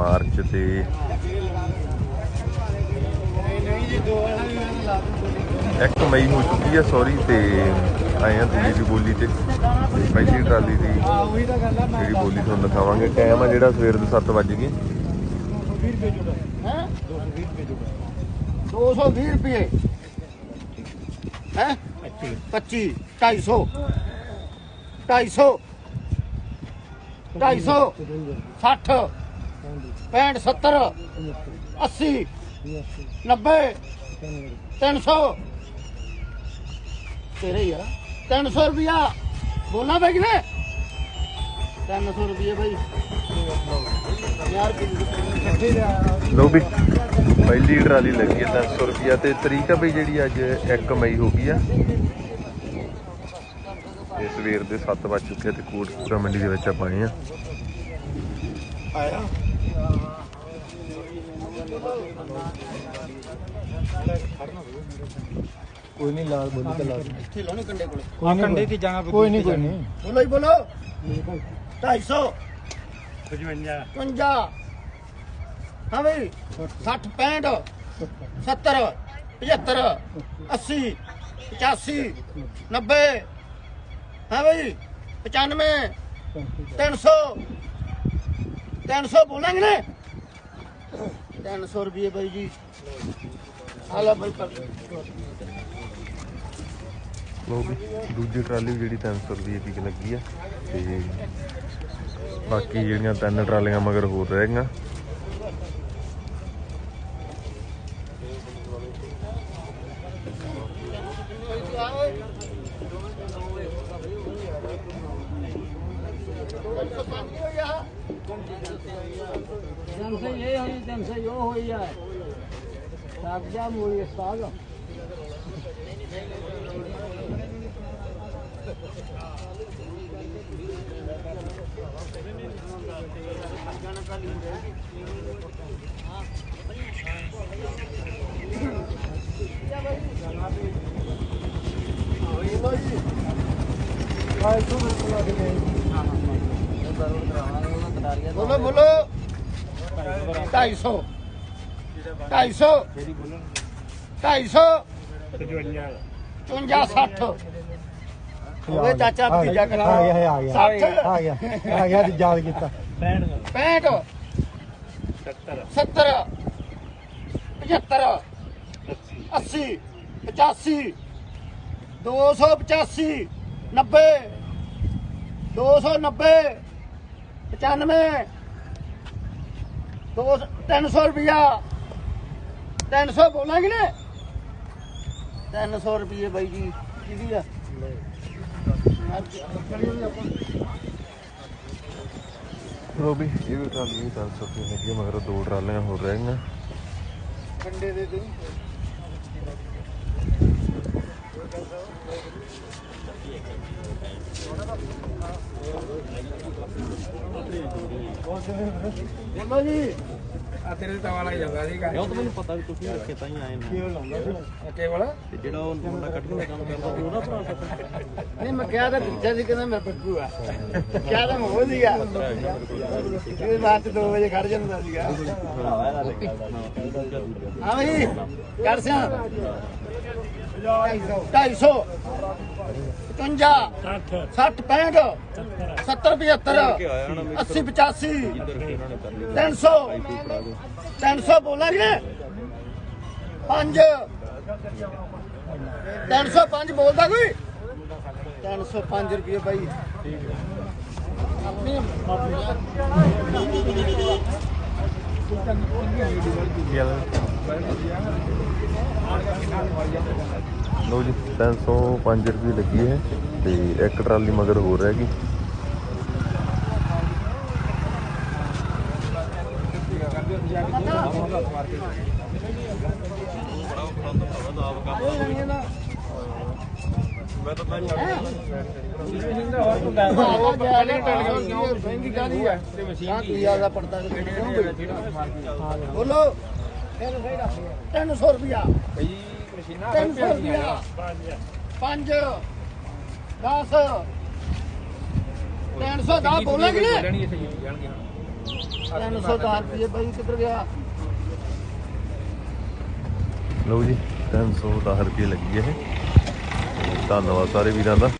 March ਤੇ ਨਹੀਂ ਦੋ ਵਾਲਾ ਵੀ ਮੈਂ ਲਾ ਦੂੰ 1 ਮਈ ਹੋ ਚੁੱਕੀ ਆ ਸੌਰੀ ਤੇ ਆਏ ਆ ਦੂਜੀ ਦੀ ਬੋਲੀ ਤੇ। ਪਹਿਲੀ ਟਰਾਲੀ ਦੀ ਜਿਹੜੀ ਬੋਲੀ ਤੁਹਾਨੂੰ ਦਿਖਾਵਾਂਗੇ। ਟਾਈਮ ਆ ਜਿਹੜਾ ਸਵੇਰ ਦੇ 7 ਵਜੇ ਗਏ। 220 ਰੁਪਏ ਜੁੜਾ ਹੈ 220 ਰੁਪਏ। ਜੁੜਾ 220 ਰੁਪਏ ਹੈ 25 250 250 250 60 65 70 80 90 300 ਤੇਰੇ ਯਾਰ 300 ਰੁਪਿਆ ਬੋਲਣਾ ਪੈ ਕਿਨੇ? 300 ਰੁਪਏ ਭਾਈ ਯਾਰ ਇਕੱਠੇ ਲੋ ਵੀ ਪਹਿਲੀ ਟਰਾਲੀ ਲੱਗੀ ਹੈ 300 ਰੁਪਿਆ ਤੇ ਤਰੀਕ ਆ ਬਈ ਜਿਹੜੀ ਅੱਜ 1 ਮਈ ਹੋ ਗਈ ਆ। ਤੇ ਸਵੇਰ ਦੇ 7 ਵਜ ਚੁੱਕੇ ਤੇ ਕੋਟਪੂਰਾ ਮੰਡੀ ਦੇ ਵਿੱਚ ਆਪਾਂ ਆਏ ਆ। ਆਇਆ? ਕੋਈ ਨਹੀਂ ਲਾਲ ਬੋਲੀ ਤਾਂ ਲਾਲ। ਇੱਥੇ ਲਾਉਣੇ ਕੰਡੇ ਕੋਲੇ। ਨਹੀਂ ਕੰਡੇ ਤੇ ਜਾਣਾ ਕੋਈ ਨਹੀਂ ਕੋਈ ਨਹੀਂ। ਬੋਲੋ ਹੀ ਬੋਲੋ। 250 55 51 ਹਾਂ ਬਈ 60 65 70 75 80 85 90 ਹਾਂ ਬਈ 95 300 300 ਬੋਲਾਂਗੇ ਨੇ 300 ਰੁਪਏ ਬਾਈ ਜੀ। ਹਾਲਾ ਬਾਈ ਕਰ ਲੋ ਵੀ ਦੂਜੀ ਟਰਾਲੀ ਵੀ ਜਿਹੜੀ 300 ਰੁਪਏ ਦੀ ਲੱਗੀ ਆ ਤੇ ਬਾਕੀ ਜਿਹੜੀਆਂ ਤਿੰਨ ਟਰਾਲੀਆਂ ਮਗਰ ਹੋਰ ਰਹਿ ਗਈਆਂ ਜਨਸੇ ਇਹ ਹੋਈ ਜਨਸੇ ਉਹ ਹੋਈ ਹੈ ਸਾਬਜਾ ਮੂਲੀ ਸਾਗ ਬੋਲੋ ਬੋਲੋ। 250 250 250 54 60 ਓਏ ਚਾਚਾ ਭਤੀਜਾ ਕਰਾ ਆ ਗਿਆ ਆ ਗਿਆ। ਸੱਠ। ਆ ਗਿਆ ਆ ਗਿਆ ਤੇ ਯਾਦ ਕੀਤਾ। 65 70 75 80 85 285 90 290 95 ਦੋ 300 ਰੁਪਿਆ 300 ਬੋਲਾਂਗੇ ਨੇ। 300 ਰੁਪਏ ਬਾਈ ਜੀ ਕਿਹਦੀ ਆ? ਵੀ ਇਹ ਵੀ ਟਰਾਲੀ ਵੀ 300 ਰੁਪਏ ਲੱਗੀ ਆ, ਮਗਰ ਦੋ ਟਰਾਲੀਆਂ ਹੋਰ ਰਹਿ ਗਈਆਂ। ਕੰਡੇ ਦੇ ਦੇ ਬੋਲੋ ਜੀ। ਆ ਤੇਰੇ ਤਾਂ ਵਾਲਾ ਹੀ ਜਾਂਦਾ ਸੀਗਾ। ਉਹ ਤਾਂ ਮੈਨੂੰ ਪਤਾ ਵੀ ਤੁਸੀਂ ਰੱਖੇ ਤਾਂ ਹੀ ਆਏ ਨੇ ਕੀ ਲਾਉਂਦਾ ਸੀ ਕੇਵਲ ਤੇ ਜਿਹੜਾ ਉਹ ਮੁੰਡਾ ਕੱਢਣ ਦਾ ਕੰਮ ਕਰਦਾ ਸੀ ਉਹਦਾ ਭਰਾ ਸਕਦਾ ਨਹੀਂ ਮੈਂ ਕਿਹਾ ਤਾਂ ਪੁੱਛਿਆ ਸੀ ਕਹਿੰਦਾ ਮੈਂ ਪੱਕੂ ਆ। ਕਿਹਾ ਤਾਂ ਹੋ ਸੀਗਾ। ਇਹ ਰਾਤ 2 ਵਜੇ ਖੜ ਜਾਂਦਾ ਸੀਗਾ। ਹਾਂ ਬਈ ਕਰ ਸਿਆ। 250 55 60 65 70 75 80 85 300 300 ਬੋਲਾਂਗੇ? 5 305 ਬੋਲਦਾ ਕੋਈ? 305 ਰੁਪਏ ਬਾਈ। ਲੋ ਜੀ 305 ਰੁਪਏ ਲੱਗੀ ਹੈ ਤੇ ਇੱਕ ਟਰਾਲੀ ਮਗਰ ਹੋਰ ਰਹਿ ਗਈ। ਕੀ ਆਦਾ ਪੜਦਾ ਬੋਲੋ। 300 ਰੁਪਿਆ ਬਈ ਮਸ਼ੀਨਾਂ 300 ਰੁਪਿਆ 5 10 310 ਬੋਲਾਂਗੇ ਨੇ? ਲੈਣੀ ਇੱਥੇ ਜਾਣਗੇ 310 ਰੁਪਏ ਬਾਈ ਕਿੱਧਰ ਗਿਆ? ਲਓ ਜੀ 310 ਰੁਪਏ ਲੱਗੀ ਇਹ। ਧੰਨਵਾਦ ਸਾਰੇ ਵੀਰਾਂ ਦਾ।